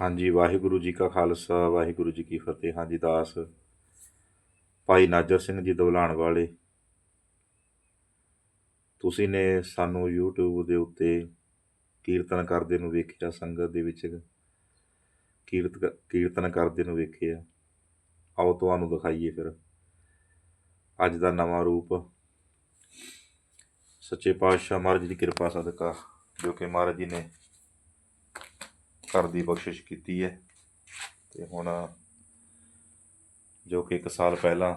ਹਾਂਜੀ, ਵਾਹਿਗੁਰੂ ਜੀ ਕਾ ਖਾਲਸਾ, ਵਾਹਿਗੁਰੂ ਜੀ ਕੀ ਫਤਿਹ। ਹਾਂਜੀ, ਦਾਸ। ਭਾਈ ਨਾਜਰ ਸਿੰਘ ਜੀ ਦਵਲਾਣ ਵਾਲੇ, ਤੁਸੀਂ ਨੇ ਸਾਨੂੰ YouTube ਦੇ ਉੱਤੇ ਕੀਰਤਨ ਕਰਦੇ ਨੂੰ ਵੇਖਿਆ, ਸੰਗਤ ਦੇ ਵਿੱਚ ਕੀਰਤ ਕੀਰਤਨ ਕਰਦੇ ਨੂੰ ਵੇਖਿਆ। ਆਓ, ਤੁਹਾਨੂੰ ਦਿਖਾਈਏ ਫਿਰ। ਅੱਜ ਦਾ ਨਵਾਂ ਰੂਪ। ਸੱਚੇ ਪਾਤਸ਼ਾਹ ਮਹਾਰਾਜ ਜੀ ਦੀ ਕਿਰਪਾ ਸਦਕਾ, ਜੋ ਕਿ ਮਹਾਰਾਜ ਜੀ ਨੇ ਘਰ ਦੀ ਬਖਸ਼ਿਸ਼ ਕੀਤੀ ਹੈ। ਤੇ ਹੁਣ ਜੋ ਕਿ 1 ਸਾਲ ਪਹਿਲਾਂ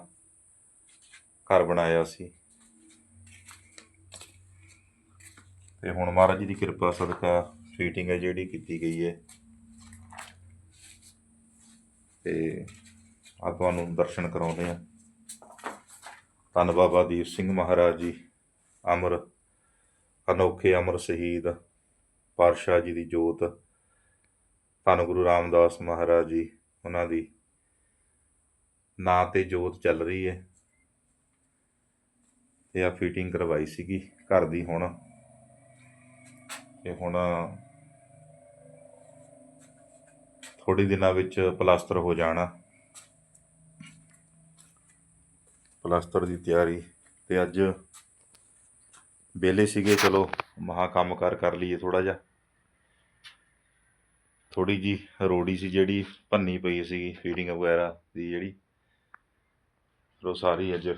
ਘਰ ਬਣਾਇਆ ਸੀ। ਤੇ ਹੁਣ ਮਹਾਰਾਜ ਜੀ ਦੀ ਕਿਰਪਾ ਸਦਕਾ ਫੀਟਿੰਗ ਹੈ ਜਿਹੜੀ ਕੀਤੀ ਗਈ ਹੈ। ਤੇ ਆ ਤੁਹਾਨੂੰ ਦਰਸ਼ਨ ਕਰਾਉਂਦੇ ਆ ਧੰਨ ਬਾਬਾ ਦੀਪ ਸਿੰਘ ਮਹਾਰਾਜ ਜੀ, ਅਮਰ ਅਨੋਖੇ ਅਮਰ ਸ਼ਹੀਦ, ਪਾਤਸ਼ਾਹ ਜੀ ਦੀ ਜੋਤ ਧੰਨ ਗੁਰੂ ਰਾਮਦਾਸ ਮਹਾਰਾਜ ਜੀ, ਉਹਨਾਂ ਦੀ ਨਾਂ ਤੇ ਜੋਤ ਚੱਲ ਰਹੀ ਹੈ। ਤੇ ਆ ਫਿਟਿੰਗ ਕਰਵਾਈ ਸੀਗੀ ਘਰ ਦੀ ਹੁਣ। ਤੇ ਹੁਣ ਥੋੜੀ ਦਿਨਾਂ ਵਿੱਚ ਪਲਾਸਟਰ ਹੋ ਜਾਣਾ। ਪਲਾਸਟਰ ਦੀ ਤਿਆਰੀ ਤੇ ਅੱਜ ਵਿਹਲੇ ਸੀਗੇ, ਚਲੋ ਮਹਾ ਕੰਮ ਕਾਰ ਕਰ ਲਈਏ ਥੋੜਾ ਜਿਹਾ। ਥੋੜੀ ਜੀ ਰੋੜੀ ਸੀ ਜਿਹੜੀ ਭੰਨੀ ਪਈ ਸੀਗੀ ਫੀਡਿੰਗ ਵਗੈਰਾ ਦੀ ਜਿਹੜੀ, ਫਿਰ ਉਹ ਸਾਰੀ ਅੱਜ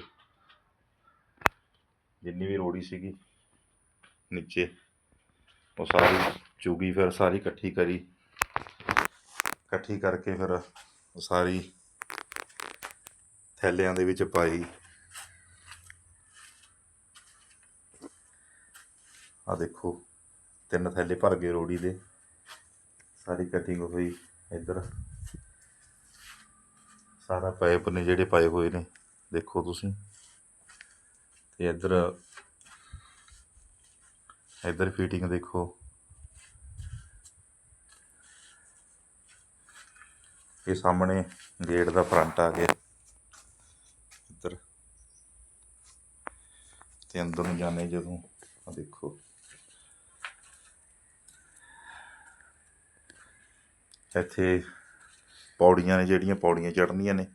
ਜਿੰਨੀ ਵੀ ਰੋੜੀ ਸੀਗੀ ਨੀਚੇ, ਉਹ ਸਾਰੀ ਚੁਗੀ ਫਿਰ ਸਾਰੀ ਇਕੱਠੀ ਕਰੀ। ਇਕੱਠੀ ਕਰਕੇ ਫਿਰ ਸਾਰੀ ਥੈਲਿਆਂ ਦੇ ਵਿੱਚ ਪਾਈ। ਆ ਦੇਖੋ, ਤਿੰਨ ਥੈਲੇ ਭਰ ਗਏ ਰੋੜੀ ਦੇ। ਸਾਰੀ ਕਟਿੰਗ ਹੋਈ ਇੱਧਰ। ਸਾਰਾ ਪਾਈਪ ਨੇ ਜਿਹੜੇ ਪਾਏ ਹੋਏ ਨੇ, ਦੇਖੋ ਤੁਸੀਂ। ਤੇ ਇੱਧਰ ਇੱਧਰ ਫਿਟਿੰਗ ਦੇਖੋ। ਇਹ ਸਾਹਮਣੇ ਗੇਟ ਦਾ ਫਰੰਟ ਆ ਗਿਆ। ਇੱਧਰ। ਤੇ ਅੰਦਰ ਨੂੰ ਜਾਣੇ ਜਦੋਂ ਆ ਦੇਖੋ। ਇੱਥੇ ਪੌੜੀਆਂ ਨੇ, ਜਿਹੜੀਆਂ ਪੌੜੀਆਂ ਚੜ੍ਹਨੀਆਂ ਨੇ,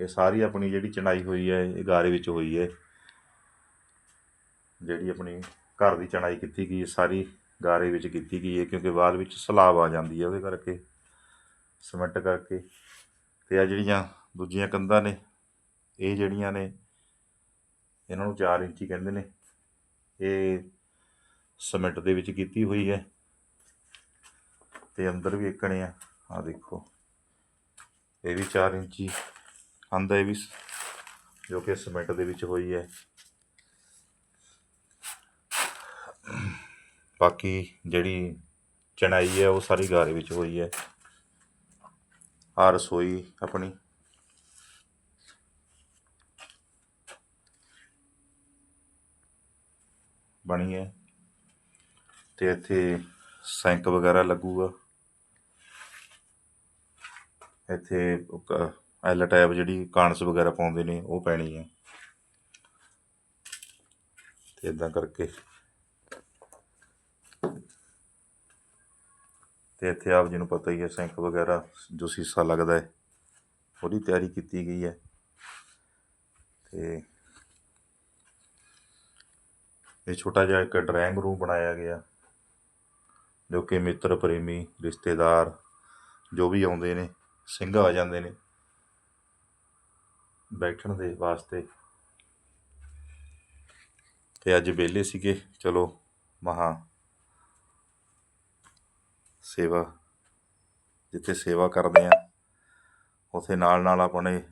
ਇਹ ਸਾਰੀ ਆਪਣੀ ਜਿਹੜੀ ਚਣਾਈ ਹੋਈ ਹੈ, ਇਹ ਗਾਰੇ ਵਿੱਚ ਹੋਈ ਹੈ। ਜਿਹੜੀ ਆਪਣੀ ਘਰ ਦੀ ਚਣਾਈ ਕੀਤੀ ਗਈ ਸਾਰੀ ਗਾਰੇ ਵਿੱਚ ਕੀਤੀ ਗਈ ਹੈ, ਕਿਉਂਕਿ ਬਾਅਦ ਵਿੱਚ ਸਲਾਬ ਆ ਜਾਂਦੀ ਹੈ ਉਹਦੇ ਕਰਕੇ, ਸਿਮੈਂਟ ਕਰਕੇ। ਤੇ ਆ ਜਿਹੜੀਆਂ ਦੂਜੀਆਂ ਕੰਧਾਂ ਨੇ, ਇਹ ਜਿਹੜੀਆਂ ਨੇ, ਇਹਨਾਂ ਨੂੰ 4 ਇੰਚੀ ਕਹਿੰਦੇ ਨੇ, ਇਹ ਸਿਮੈਂਟ ਦੇ ਵਿੱਚ ਕੀਤੀ ਹੋਈ ਹੈ। ਤੇ ਅੰਦਰ ਵੀ ਇੱਕਣੇ ਆ। ਆ ਦੇਖੋ। ਇਹ ਵੀ 4 ਇੰਚੀ। ਆਂਦਾ ਇਹ ਵੀ ਜੋ ਕਿ ਸਿਮੈਂਟ ਦੇ ਵਿੱਚ ਹੋਈ ਹੈ। ਬਾਕੀ ਜਿਹੜੀ ਚਣਾਈ ਹੈ, ਉਹ ਸਾਰੀ ਗਾਰੇ ਵਿੱਚ ਹੋਈ ਹੈ। ਆ ਰਸੋਈ ਆਪਣੀ। ਬਣੀ ਹੈ। ਤੇ ਇੱਥੇ ਸੈਂਕ ਵਗੈਰਾ ਲੱਗੂਗਾ। ਇੱਥੇ ਐਲ ਟੈਬ ਜਿਹੜੀ ਕਾਂਸ ਵਗੈਰਾ ਪਾਉਂਦੇ ਨੇ, ਉਹ ਪੈਣੀ ਹੈ ਤੇ ਇਦਾਂ ਕਰਕੇ। ਤੇ ਇੱਥੇ ਆਪ ਜੀ ਨੂੰ ਪਤਾ ਹੀ ਹੈ ਸੈਂਕ ਵਗੈਰਾ ਜੋ ਸੀਸਾ ਲੱਗਦਾ ਹੈ, ਉਹਦੀ ਤਿਆਰੀ ਕੀਤੀ ਗਈ ਹੈ। ਤੇ ਇਹ ਛੋਟਾ ਜਿਹਾ ਇੱਕ ਡਰਾਇੰਗ ਰੂਮ ਬਣਾਇਆ ਗਿਆ, ਜੋ ਕਿ ਮਿੱਤਰ, ਪ੍ਰੇਮੀ, ਰਿਸ਼ਤੇਦਾਰ ਜੋ ਵੀ ਆਉਂਦੇ ਨੇ ਸਿੰਘ ਆ ਜਾਂਦੇ ਨੇ। ਬੈਠਣ ਦੇ ਵਾਸਤੇ। ਤੇ ਅੱਜ ਵਿਹਲੇ ਸੀਗੇ। ਚਲੋ, ਮਹਾ ਸੇਵਾ, ਜਿੱਥੇ ਸੇਵਾ ਕਰਦੇ ਆ, ਉਥੇ ਨਾਲ ਨਾਲ ਆਪਣੇ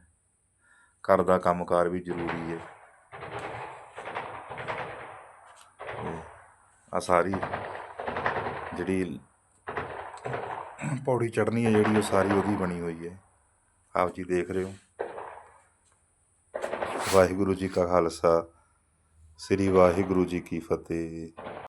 ਘਰ ਦਾ ਕੰਮਕਾਰ ਵੀ ਜ਼ਰੂਰੀ ਹੈ ਆ ਸਾਰੀ ਜਿਹੜੀ ਪੌੜੀ ਚੜ੍ਹਨੀ ਹੈ ਜਿਹੜੀ ਉਹ ਸਾਰੀ ਉਹਦੀ ਬਣੀ ਹੋਈ ਹੈ। ਆਪ ਜੀ ਦੇਖ ਰਹੇ ਹੋ। ਵਾਹਿਗੁਰੂ ਜੀ ਕਾ ਖਾਲਸਾ, ਸ੍ਰੀ ਵਾਹਿਗੁਰੂ ਜੀ ਕੀ ਫਤਿਹ।